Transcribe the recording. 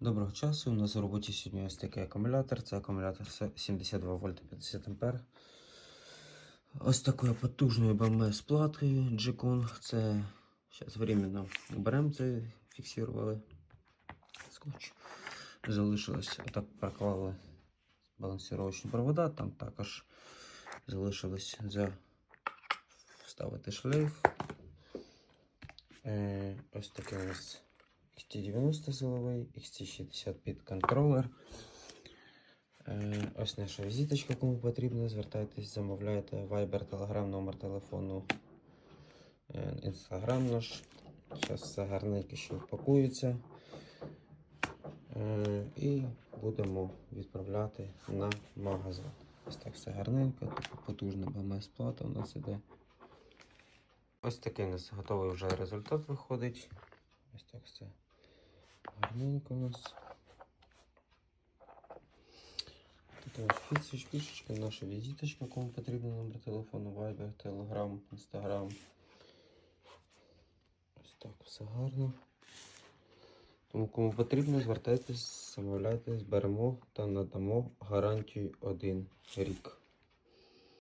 Доброго часу. У нас у роботі сьогодні ось такий акумулятор. Це акумулятор 72 вольта 50 ампер. Ось такою потужною БМС платкою G-Kong. Це зараз временно беремо це, фіксували скотч. Залишилось, отак проклали балансировочні провода. Там також залишилось за вставити шлейф. Е, ось у нас XT90 силовий, XT60 під контролер. Е, ось наша візиточка, кому потрібно. Звертайтесь, замовляйте Viber, Telegram, номер телефону, е, Instagram наш. Зараз все гарненько ще упакується. Е, і будемо відправляти на магазин. Ось так все гарненько, тут потужна БМС плата у нас іде. Ось такий у нас готовий вже результат виходить. Ось так все гарненько у нас. Тут ось фіцич, фішечка, наша візиточка, кому потрібно номер телефону, Viber, Telegram, Instagram. Ось так все гарно. Тому кому потрібно, звертайтесь, замовляйте, зберемо та надамо гарантію 1 рік.